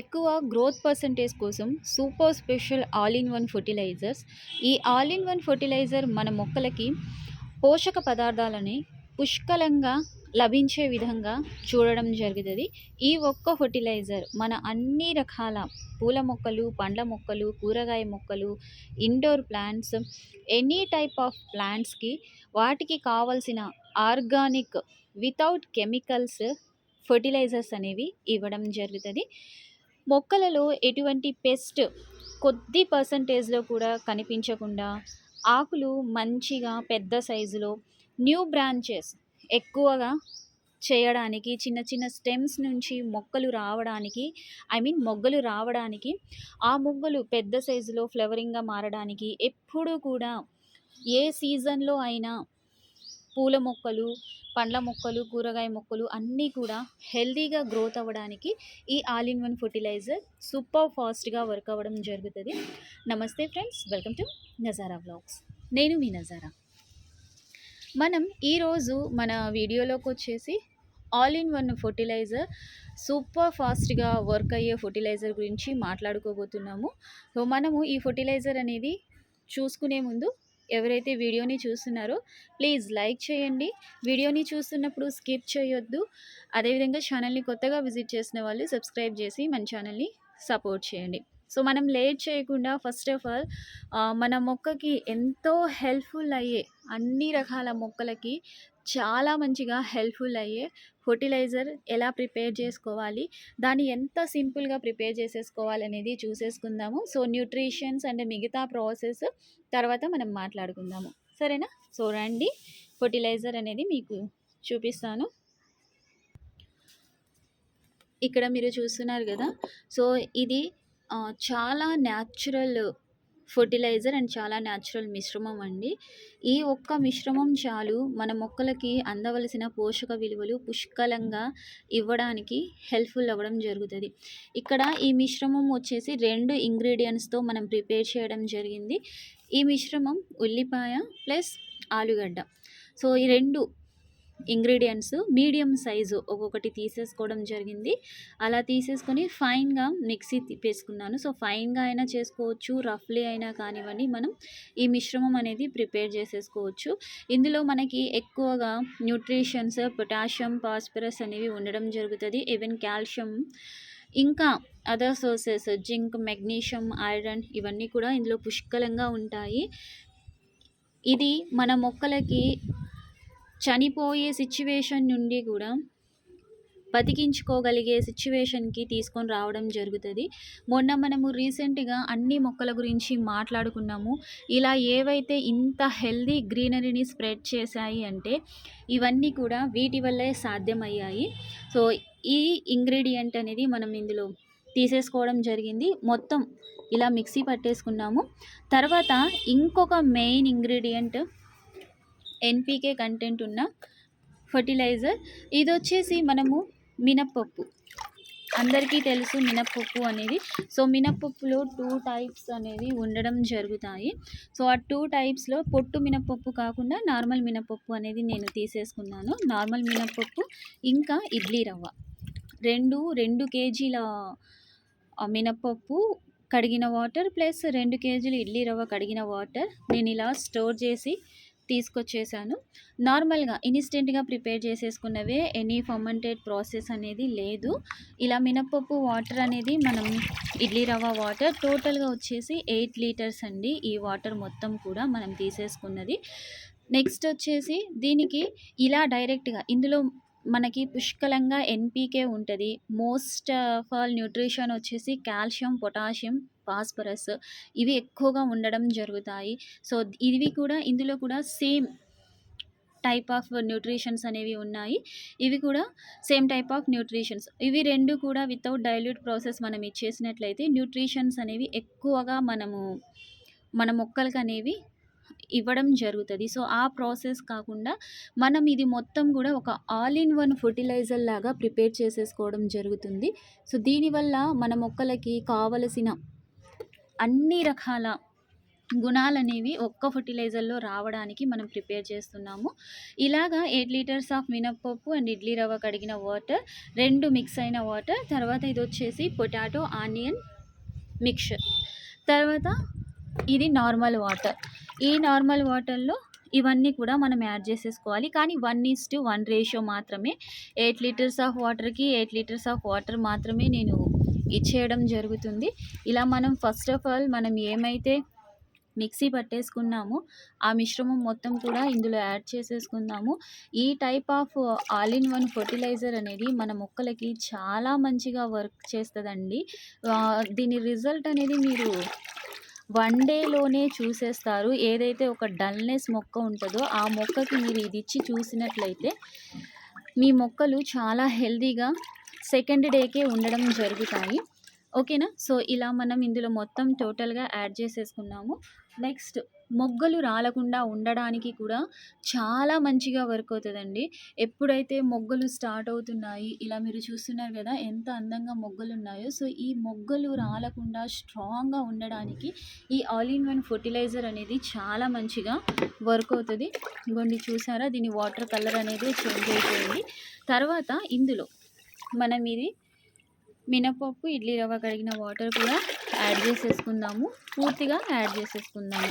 ఎక్కువ growth percentage కోసం super special all in one fertilisers ఈ ఆల్ ఇన్ వన్ ఫర్టిలైజర్ మన మొక్కలకి పోషక పదార్థాలని పుష్కలంగా లభించే విధంగా చూడడం జరుగుతుంది. ఈ ఒక్క ఫర్టిలైజర్ మన అన్ని రకాల పూల మొక్కలు పండ్ల మొక్కలు కూరగాయ మొక్కలు indoor plants any type of ప్లాంట్స్కి వాటికి కావలసిన ఆర్గానిక్ వితౌట్ కెమికల్స్ ఫర్టిలైజర్స్ అనేవి ఇవ్వడం జరుగుతుంది. మొక్కలలో ఎటువంటి పెస్ట్ కొద్ది పర్సంటేజ్లో కూడా కనిపించకుండా ఆకులు మంచిగా పెద్ద సైజులో న్యూ బ్రాంచెస్ ఎక్కువగా చేయడానికి చిన్న చిన్న స్టెమ్స్ నుంచి మొక్కలు రావడానికి ఐ మీన్ మొగ్గలు రావడానికి ఆ మొగ్గలు పెద్ద సైజులో ఫ్లవరింగ్గా మారడానికి ఎప్పుడూ కూడా ఏ సీజన్లో అయినా పూల మొక్కలు పండ్ల మొక్కలు కూరగాయ మొక్కలు అన్నీ కూడా హెల్తీగా గ్రోత్ అవ్వడానికి ఈ all in one fertiliser super ఫాస్ట్గా వర్క్ అవ్వడం జరుగుతుంది. నమస్తే friends welcome to Nazara blogs నేను మీ నజారా. మనం ఈరోజు మన వీడియోలోకి వచ్చేసి all in one fertiliser super ఫాస్ట్గా వర్క్ అయ్యే ఫర్టిలైజర్ గురించి మాట్లాడుకోబోతున్నాము. సో మనము ఈ ఫర్టిలైజర్ అనేది చూసుకునే ముందు ఎవరైతే వీడియోని చూస్తున్నారో ప్లీజ్ లైక్ చేయండి. వీడియోని చూస్తున్నప్పుడు స్కిప్ చేయొద్దు. అదేవిధంగా ఛానల్ని కొత్తగా విజిట్ చేసిన వాళ్ళు సబ్స్క్రైబ్ చేసి మన ఛానల్ని సపోర్ట్ చేయండి. సో మనం లేట్ చేయకుండా ఫస్ట్ ఆఫ్ ఆల్ మన మొక్కకి ఎంతో హెల్ప్ఫుల్ అయ్యే అన్ని రకాల మొక్కలకి చాలా మంచిగా హెల్ప్ఫుల్ అయ్యే ఫర్టిలైజర్ ఎలా ప్రిపేర్ చేసుకోవాలి దాన్ని ఎంత సింపుల్గా ప్రిపేర్ చేసేసుకోవాలి అనేది చూసేసుకుందాము. సో న్యూట్రిషన్స్ అండ్ మిగతా ప్రాసెస్ తర్వాత మనం మాట్లాడుకుందాము. సరేనా? సో రండి. ఫర్టిలైజర్ అనేది మీకు చూపిస్తాను. ఇక్కడ మీరు చూస్తున్నారు కదా. సో ఇది చాలా న్యాచురల్ ఫర్టిలైజర్ అండ్ చాలా న్యాచురల్ మిశ్రమం అండి. ఈ ఒక్క మిశ్రమం చాలు మన మొక్కలకి అందవలసిన పోషక విలువలు పుష్కలంగా ఇవ్వడానికి హెల్ప్ఫుల్ అవ్వడం జరుగుతుంది. ఇక్కడ ఈ మిశ్రమం వచ్చేసి రెండు ఇంగ్రీడియంట్స్తో మనం ప్రిపేర్ చేయడం జరిగింది. ఈ మిశ్రమం ఉల్లిపాయ ప్లస్ ఆలుగడ్డ. సో ఈ రెండు ఇంగ్రీడియంట్స్ మీడియం సైజు ఒక్కొక్కటి తీసేసుకోవడం జరిగింది. అలా తీసేసుకొని ఫైన్గా మిక్సీ తిప్పేసుకున్నాను సో ఫైన్గా అయినా చేసుకోవచ్చు రఫ్లీ అయినా కానివ్వండి మనం ఈ మిశ్రమం అనేది ప్రిపేర్ చేసేసుకోవచ్చు. ఇందులో మనకి ఎక్కువగా న్యూట్రిషన్స్ పొటాషియం పాస్పరస్ అనేవి ఉండడం జరుగుతుంది. ఈవెన్ కాల్షియం ఇంకా other sources zinc magnesium iron ఇవన్నీ కూడా ఇందులో పుష్కలంగా ఉంటాయి. ఇది మన మొక్కలకి చనిపోయే సిచ్యువేషన్ నుండి కూడా బతికించుకోగలిగే సిచ్యువేషన్కి తీసుకొని రావడం జరుగుతుంది. మొన్న మనము రీసెంట్గా అన్ని మొక్కల గురించి మాట్లాడుకున్నాము. ఇలా ఏవైతే ఇంత హెల్దీ గ్రీనరీని స్ప్రెడ్ చేశాయి అంటే ఇవన్నీ కూడా వీటి వల్లే సాధ్యమయ్యాయి. సో ఈ ఇంగ్రీడియంట్ అనేది మనం ఇందులో తీసేసుకోవడం జరిగింది. మొత్తం ఇలా మిక్సీ పట్టేసుకున్నాము. తర్వాత ఇంకొక మెయిన్ ఇంగ్రీడియంట్ ఎన్పికే కంటెంట్ ఉన్న ఫర్టిలైజర్. ఇది వచ్చేసి మనము మినప్పప్పు. అందరికీ తెలుసు మినప్పప్పు అనేది. సో మినప్పప్పులో టూ టైప్స్ అనేవి ఉండడం జరుగుతాయి. సో ఆ టూ టైప్స్లో పొట్టు మినప్పప్పు కాకుండా నార్మల్ మినప్పప్పు అనేది నేను తీసేసుకున్నాను. నార్మల్ మినప్పప్పు ఇంకా ఇడ్లీ రవ్వ. రెండు రెండు కేజీల మినప్పప్పు కడిగిన వాటర్ ప్లస్ రెండు కేజీలు ఇడ్లీ రవ్వ కడిగిన వాటర్ నేను ఇలా స్టోర్ చేసి తీసుకొచ్చేసాను. నార్మల్గా ఇన్స్టెంట్గా ప్రిపేర్ చేసేసుకున్నవే ఎనీ ఫర్మంటెడ్ ప్రాసెస్ అనేది లేదు. ఇలా మినపప్పు వాటర్ అనేది మనం ఇడ్లీ రవ్వ వాటర్ టోటల్గా వచ్చేసి ఎయిట్ లీటర్స్ అండి ఈ వాటర్ మొత్తం కూడా మనం తీసేసుకున్నది. నెక్స్ట్ వచ్చేసి దీనికి ఇలా డైరెక్ట్గా ఇందులో మనకి పుష్కలంగా ఎన్పీకే ఉంటుంది. మోస్ట్ ఆఫ్ ఆల్ న్యూట్రిషన్ వచ్చేసి కాల్షియం పొటాషియం ఫాస్ఫరస్ ఇవి ఎక్కువగా ఉండడం జరుగుతాయి. సో ఇవి కూడా ఇందులో కూడా సేమ్ టైప్ ఆఫ్ న్యూట్రిషన్స్ అనేవి ఉన్నాయి. ఇవి కూడా సేమ్ టైప్ ఆఫ్ న్యూట్రిషన్స్. ఇవి రెండు కూడా వితౌట్ డైల్యూట్ ప్రాసెస్ మనం ఇచ్చేసినట్లయితే న్యూట్రిషన్స్ అనేవి ఎక్కువగా మనము మన మొక్కలకు అనేవి ఇవ్వడం జరుగుతుంది సో ఆ ప్రాసెస్ కాకుండా మనం ఇది మొత్తం కూడా ఒక ఆల్ ఇన్ వన్ ఫర్టిలైజర్ లాగా ప్రిపేర్ చేసేసుకోవడం జరుగుతుంది సో దీనివల్ల మన మొక్కలకి కావలసిన అన్ని రకాల గుణాలనేవి ఒక్క ఫర్టిలైజర్‌లో రావడానికి మనం ప్రిపేర్ చేస్తున్నాము. ఇలాగా ఎయిట్ లీటర్స్ ఆఫ్ మినప్పప్పు అండ్ ఇడ్లీ రవ్వ కడిగిన వాటర్, రెండు మిక్స్ అయిన వాటర్, తర్వాత ఇది వచ్చేసి పొటాటో, ఆనియన్ మిక్చర్. తర్వాత ఇది నార్మల్ వాటర్. ఈ నార్మల్ వాటర్‌లో ఇవన్నీ కూడా మనం యాడ్ చేసేసుకోవాలి. కానీ 1:1 రేషియో మాత్రమే. ఎయిట్ లీటర్స్ ఆఫ్ వాటర్‌కి ఎయిట్ లీటర్స్ ఆఫ్ వాటర్ మాత్రమే నేను ఇచ్చేయడం జరుగుతుంది. ఇలా మనం ఫస్ట్ ఆఫ్ ఆల్ మనం ఏమైతే మిక్సీ పట్టేసుకున్నామో, ఆ మిశ్రమం మొత్తం కూడా ఇందులో యాడ్ చేసేసుకుందాము. ఈ type of all in one fertiliser అనేది మన మొక్కలకి చాలా మంచిగా వర్క్ చేస్తుందండి దీని రిజల్ట్ అనేది మీరు వన్ డేలోనే చూసేస్తారు. ఏదైతే ఒక డల్‌నెస్ మొక్క ఉంటుందో ఆ మొక్కకి మీరు ఇది ఇచ్చి చూసినట్లయితే, మీ మొక్కలు చాలా హెల్దీగా సెకండ్ డేకే ఉండడం జరుగుతాయి. ఓకేనా? సో, ఇలా మనం ఇందులో మొత్తం టోటల్‌గా యాడ్ చేసేసుకున్నాము. నెక్స్ట్ మొగ్గలు రాలకుండా ఉండడానికి కూడా చాలా మంచిగా వర్క్ అవుతుందండి ఎప్పుడైతే మొగ్గలు స్టార్ట్ అవుతున్నాయి, ఇలా మీరు చూస్తున్నారు కదా ఎంత అందంగా మొగ్గలు ఉన్నాయో సో, ఈ మొగ్గలు రాలకుండా స్ట్రాంగ్‌గా ఉండడానికి ఈ ఆల్ ఇన్ వన్ ఫర్టిలైజర్ అనేది చాలా మంచిగా వర్క్ అవుతుంది ఇగోండి చూసారా? దీని వాటర్ కలర్ అనేది చేంజ్ అయిపోయింది. తర్వాత ఇందులో మనం ఇది మినపప్పు, ఇడ్లీ రవ్వ కడిగిన వాటర్ కూడా యాడ్ చేసేసుకుందాము. పూర్తిగా యాడ్ చేసేసుకుందాము.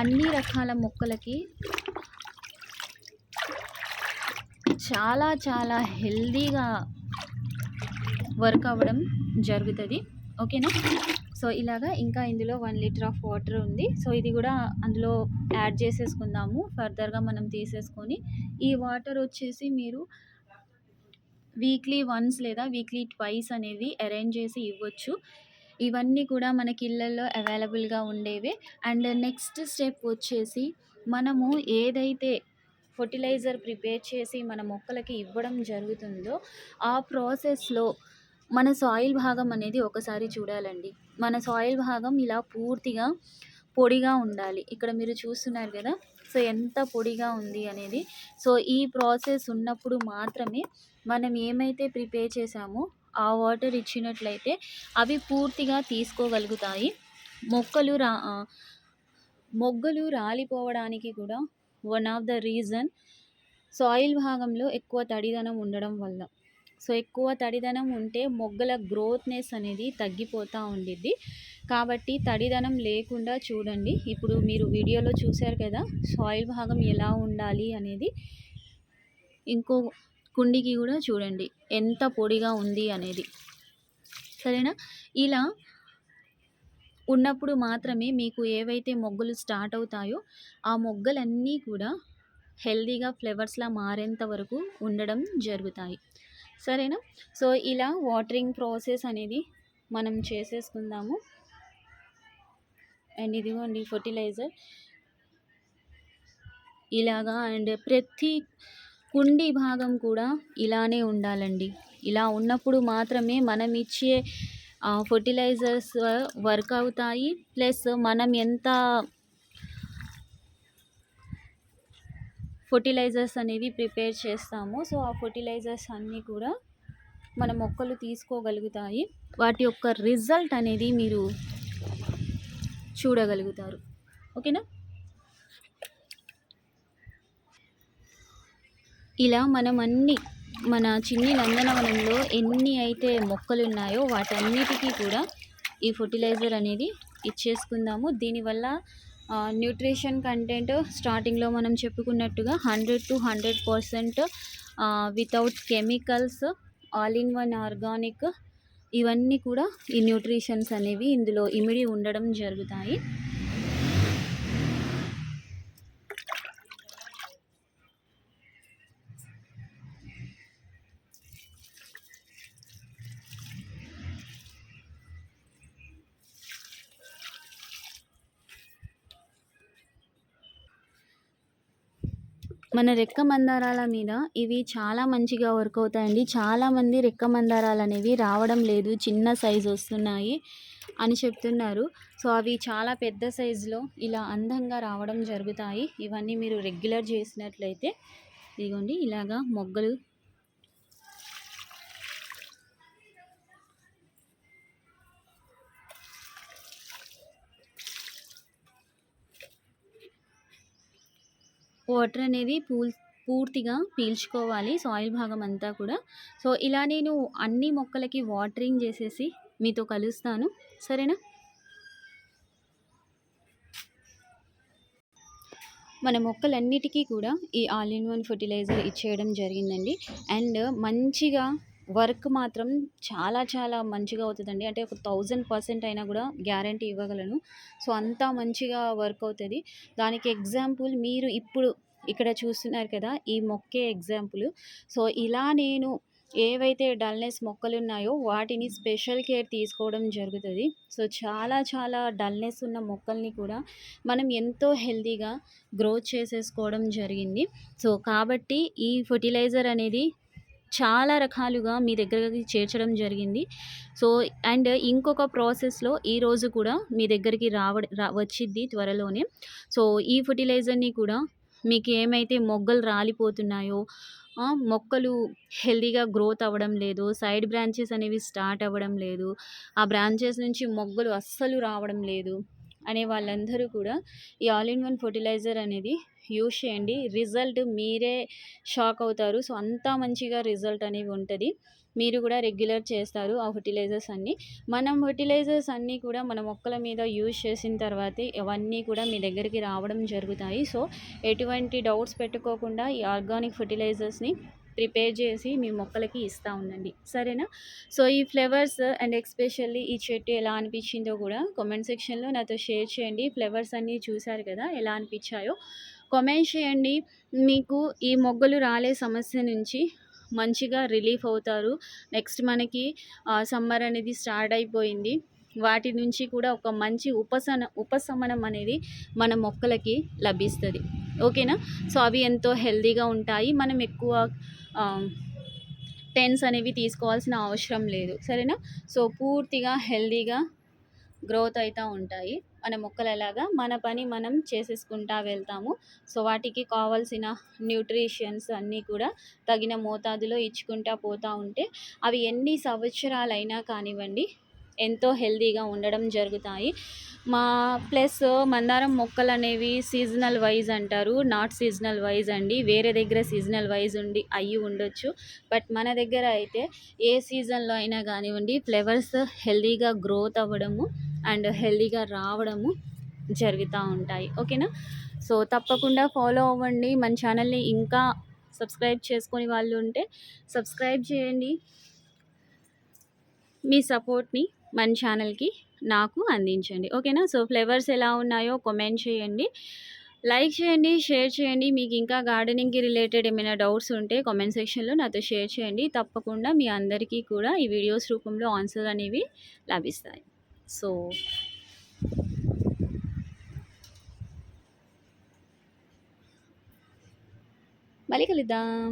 అన్ని రకాల మొక్కలకి చాలా చాలా హెల్దీగా వర్క్ అవ్వడం జరుగుతుంది ఓకేనా? సో, ఇలాగా ఇంకా ఇందులో వన్ లీటర్ ఆఫ్ వాటర్ ఉంది. సో, ఇది కూడా అందులో యాడ్ చేసేసుకుందాము. ఫర్దర్‌గా మనం తీసేసుకొని, ఈ వాటర్ వచ్చేసి మీరు వీక్లీ వన్స్ లేదా వీక్లీ ట్వైస్ అనేది అరేంజ్ చేసి ఇవ్వచ్చు. ఇవన్నీ కూడా మనకి ఇళ్ళల్లో అవైలబుల్‌గా ఉండేవే. అండ్ నెక్స్ట్ స్టెప్ వచ్చేసి మనము ఏదైతే ఫర్టిలైజర్ ప్రిపేర్ చేసి మన మొక్కలకి ఇవ్వడం జరుగుతుందో, ఆ ప్రాసెస్‌లో మన సాయిల్ భాగం అనేది ఒకసారి చూడాలండి. మన సాయిల్ భాగం ఇలా పూర్తిగా పొడిగా ఉండాలి. ఇక్కడ మీరు చూస్తున్నారు కదా సో, ఎంత పొడిగా ఉంది అనేది. సో, ఈ ప్రాసెస్ ఉన్నప్పుడు మాత్రమే మనం ఏమైతే ప్రిపేర్ చేసామో, ఆ వాటర్ ఇచ్చినట్లయితే అవి పూర్తిగా తీసుకోగలుగుతాయి. మొక్కలు రా మొగ్గలు రాలిపోవడానికి కూడా one of the reason soil భాగంలో ఎక్కువ తడిదనం ఉండడం వల్ల. సో, ఎక్కువ తడిదనం ఉంటే మొగ్గల గ్రోత్‌నెస్ అనేది తగ్గిపోతూ ఉండిద్ది. కాబట్టి తడిదనం లేకుండా చూడండి. ఇప్పుడు మీరు వీడియోలో చూశారు కదా! సాయిల్ భాగం ఎలా ఉండాలి అనేది. ఇంకో కుండీకి కూడా చూడండి. ఎంత పొడిగా ఉంది అనేది. సరేనా? ఇలా ఉన్నప్పుడు మాత్రమే మీకు ఏవైతే మొగ్గలు స్టార్ట్ అవుతాయో, ఆ మొగ్గలన్నీ కూడా హెల్తీగా ఫ్లవర్స్‌లా మారేంత వరకు ఉండడం జరుగుతాయి. సరేనా? సో, ఇలా వాటరింగ్ ప్రాసెస్ అనేది మనం చేసేసుకుందాము. అండ్ ఇదిగోండి ఫర్టిలైజర్. ఇలాగా అండ్ ప్రతి కుండీ భాగం కూడా ఇలానే ఉండాలండి. ఇలా ఉన్నప్పుడు మాత్రమే మనం ఇచ్చే ఫర్టిలైజర్స్ వర్క్ అవుతాయి. ప్లస్ మనం ఎంత ఫర్టిలైజర్స్ అనేవి ప్రిపేర్ చేస్తామో, సో, ఆ ఫర్టిలైజర్స్ అన్నీ కూడా మన మొక్కలు తీసుకోగలుగుతాయి. వాటి యొక్క రిజల్ట్ అనేది మీరు చూడగలుగుతారు. ఓకేనా? ఇలా మనం అన్ని మన చిన్ని నందనవనంలో ఎన్ని అయితే మొక్కలు ఉన్నాయో వాటన్నిటికి కూడా ఈ ఫర్టిలైజర్ అనేది ఇచ్చేసుకుందాము. దీనివల్ల న్యూట్రిషన్ కంటెంట్ స్టార్టింగ్‌లో మనం చెప్పుకున్నట్టుగా hundred to hundred percent without chemicals, all in one organic ఇవన్నీ కూడా ఈ న్యూట్రిషన్స్ అనేవి ఇందులో ఇమిడి ఉండడం జరుగుతాయి. మన రెక్క మందారాల మీద ఇవి చాలా మంచిగా వర్క్ అవుతాయండి. చాలామంది రెక్క మందారాలు అనేవి రావడం లేదు. చిన్న సైజు వస్తున్నాయి అని చెప్తున్నారు. సో, అవి చాలా పెద్ద సైజులో ఇలా అందంగా రావడం జరుగుతాయి. ఇవన్నీ మీరు రెగ్యులర్ చేసినట్లయితే ఇదిగోండి ఇలాగా మొగ్గలు వాటర్ అనేది పూల్ పూర్తిగా పీల్చుకోవాలి సాయిల్ భాగం అంతా కూడా. సో ఇలా నేను అన్ని మొక్కలకి వాటరింగ్ చేసేసి మీతో కలుస్తాను. సరేనా? మన మొక్కలన్నిటికీ కూడా ఈ ఆల్ ఇన్ వన్ ఫర్టిలైజర్ ఇచ్చేయడం జరిగిందండి. అండ్ మంచిగా వర్క్ మాత్రం చాలా చాలా మంచిగా అవుతుందండి. అంటే ఒక థౌజండ్ పర్సెంట్ అయినా కూడా గ్యారంటీ ఇవ్వగలను. సో అంతా మంచిగా వర్క్ అవుతుంది. దానికి ఎగ్జాంపుల్ మీరు ఇప్పుడు ఇక్కడ చూస్తున్నారు కదా ఈ మొక్కే ఎగ్జాంపుల్. సో ఇలా నేను ఏవైతే డల్నెస్ మొక్కలు ఉన్నాయో వాటిని స్పెషల్ కేర్ తీసుకోవడం జరుగుతుంది. సో చాలా చాలా డల్నెస్ ఉన్న మొక్కల్ని కూడా మనం ఎంతో హెల్తీగా గ్రోత్ చేసేసుకోవడం జరిగింది. సో కాబట్టి ఈ ఫర్టిలైజర్ అనేది చాలా రకాలుగా మీ దగ్గరకి చేర్చడం జరిగింది. సో అండ్ ఇంకొక ప్రాసెస్లో ఈరోజు కూడా మీ దగ్గరికి రావ వచ్చింది వచ్చిద్ది త్వరలోనే. సో ఈ ఫర్టిలైజర్ని కూడా మీకు ఏమైతే మొగ్గలు రాలిపోతున్నాయో మొక్కలు హెల్దీగా గ్రోత్ అవ్వడం లేదు సైడ్ బ్రాంచెస్ అనేవి స్టార్ట్ అవ్వడం లేదు ఆ బ్రాంచెస్ నుంచి మొగ్గలు అస్సలు రావడం లేదు అనే వాళ్ళందరూ కూడా ఈ ఆల్ ఇన్ వన్ ఫర్టిలైజర్ అనేది యూజ్ చేయండి. రిజల్ట్ మీరే షాక్ అవుతారు. సో అంత మంచిగా రిజల్ట్ అనేవి ఉంటుంది. మీరు కూడా రెగ్యులర్ చేస్తారు ఆ ఫర్టిలైజర్స్ అన్నీ. మనం ఫర్టిలైజర్స్ అన్నీ కూడా మన మొక్కల మీద యూజ్ చేసిన తర్వాతే అవన్నీ కూడా మీ దగ్గరికి రావడం జరుగుతాయి. సో ఎటువంటి డౌట్స్ పెట్టుకోకుండా ఈ ఆర్గానిక్ ఫర్టిలైజర్స్ని ప్రిపేర్ చేసి మీ మొక్కలకి ఇస్తూ ఉండండి. సరేనా? సో ఈ ఫ్లేవర్స్ అండ్ ఎక్స్పెషల్లీ ఈ చెట్టు ఎలా అనిపించిందో కూడా కామెంట్ సెక్షన్లో నాతో షేర్ చేయండి. ఫ్లేవర్స్ అన్నీ చూశారు కదా ఎలా అనిపించాయో. కామెంట్ చేయండి. మీకు ఈ మొగ్గలు రాలే సమస్య నుంచి మంచిగా రిలీఫ్ అవుతారు. నెక్స్ట్ మనకి సమ్మర్ అనేది స్టార్ట్ అయిపోయింది. వాటి నుంచి కూడా ఒక మంచి ఉపశన ఉపశమనం అనేది మన మొక్కలకి లభిస్తుంది. ఓకేనా? సో అవి ఎంతో హెల్దీగా ఉంటాయి. మనం ఎక్కువ టెన్స్ అనేవి తీసుకోవాల్సిన అవసరం లేదు. సరేనా? సో పూర్తిగా హెల్దీగా గ్రోత్ అవుతూ ఉంటాయి. మన మొక్కలలాగా మన పని మనం చేసేసుకుంటా వెళ్తాము. సో వాటికి కావాల్సిన న్యూట్రిషన్స్ అన్నీ కూడా తగిన మోతాదులో ఇచ్చుకుంటా పోతూ ఉంటే అవి ఎన్ని సంవత్సరాలైనా కానివ్వండి ఎంతో హెల్దీగా ఉండడం జరుగుతాయి. మా ప్లస్ మందారం మొక్కలు అనేవి సీజనల్ వైజ్ అంటారు. నాట్ సీజనల్ వైజ్ అండి. వేరే దగ్గర సీజనల్ వైజ్ ఉండి అయ్యి ఉండొచ్చు. బట్ మన దగ్గర అయితే ఏ సీజన్లో అయినా కానివ్వండి ఫ్లవర్స్ హెల్దీగా గ్రోత్ అవ్వడము అండ్ హెల్దీగా రావడము జరుగుతూ ఉంటాయి. ఓకేనా? సో తప్పకుండా ఫాలో అవ్వండి. మన ఛానల్ని ఇంకా సబ్స్క్రైబ్ చేసుకొని వాళ్ళు ఉంటే సబ్స్క్రైబ్ చేయండి. మీ సపోర్ట్ని మన ఛానల్కి నాకు అందించండి. ఓకేనా? సో ఫ్లేవర్స్ ఎలా ఉన్నాయో కామెంట్ చేయండి. లైక్ చేయండి షేర్ చేయండి. మీకు ఇంకా గార్డెనింగ్కి రిలేటెడ్ ఏమైనా డౌట్స్ ఉంటే కామెంట్ సెక్షన్లో నాతో షేర్ చేయండి. తప్పకుండా మీ అందరికీ కూడా ఈ వీడియోస్ రూపంలో ఆన్సర్ అనేవి లభిస్తాయి. సో మళ్ళీ కలుద్దాం.